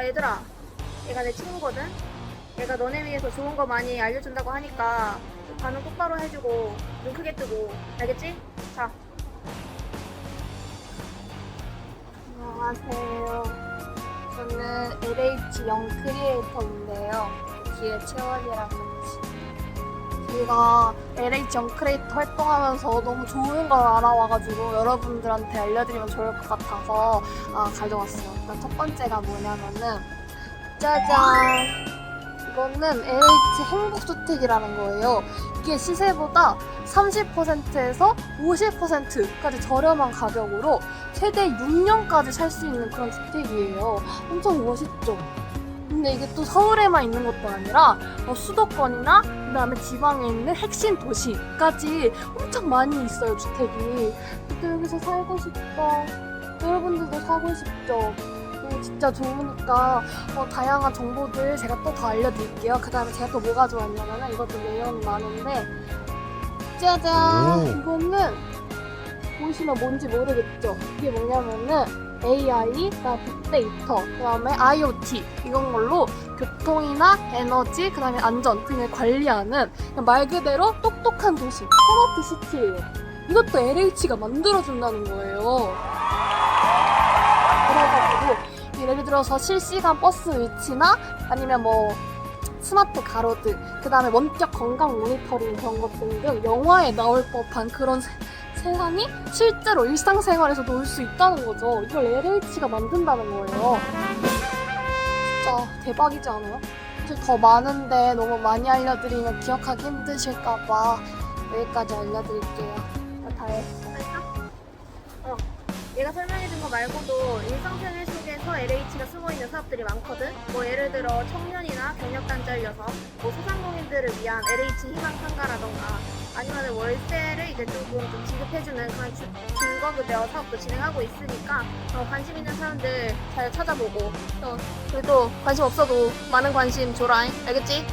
자 얘들아 얘가 내 친구거든 얘가 너네 위해서 좋은 거 많이 알려준다고 하니까 반응 똑바로 해주고 눈 크게 뜨고 알겠지? 자 안녕하세요. 저는 LH 영 크리에이터인데요. 뒤에 채원이랑 같이. 제가 LH 영 크리에이터 활동하면서 너무 좋은 걸 알아와가지고 여러분들한테 알려드리면 좋을 것 같아서 아, 가져왔어요. 일단 첫 번째가 뭐냐면은 짜잔! 이거는 LH 행복주택이라는 거예요. 이게 시세보다 30%에서 50%까지 저렴한 가격으로 최대 6년까지 살 수 있는 그런 주택이에요. 엄청 멋있죠? 근데 이게 또 서울에만 있는 것도 아니라 어, 수도권이나 그다음에 지방에 있는 핵심 도시까지 엄청 많이 있어요 주택이. 근데 여기서 살고 싶다. 여러분들도 사고 싶죠? 이거 진짜 좋으니까 어, 다양한 정보들 제가 또 더 알려드릴게요. 그 다음에 제가 또 뭐가 좋았냐면 이것도 내용이 많은데 짜잔 오. 이거는 보시면 뭔지 모르겠죠? 이게 뭐냐면은 AI, 빅데이터, 그 다음에 IoT 이런 걸로 교통이나 에너지, 그 다음에 안전 등을 관리하는 말 그대로 똑똑한 도시, 스마트 시티예요. 이것도 LH가 만들어준다는 거예요. 그래가지고 예를 들어서 실시간 버스 위치나 아니면 뭐 스마트 가로등, 그 다음에 원격 건강 모니터링 그런 것 등등 영화에 나올 법한 그런 세, 세상이 실제로 일상생활에서 놓을 수 있다는 거죠. 이걸 LH가 만든다는 거예요. 진짜 대박이지 않아요? 사실 더 많은데 너무 많이 알려드리면 기억하기 힘드실까봐 여기까지 알려드릴게요. 다. 알았어? 어 얘가 설명해준 거 말고도 일상생활 속에서 LH가 숨어 있는 사업들이 많거든 뭐 예를 들어 청년이나 경력 단절 여성 뭐 소상공인들을 위한 LH 희망 상가라던가 아니면 월세를 이제 조금 좀 지급해주는 그런 주, 중거급여 사업도 진행하고 있으니까 어, 관심 있는 사람들 잘 찾아보고 어, 그래도 관심 없어도 많은 관심 줘라 알겠지?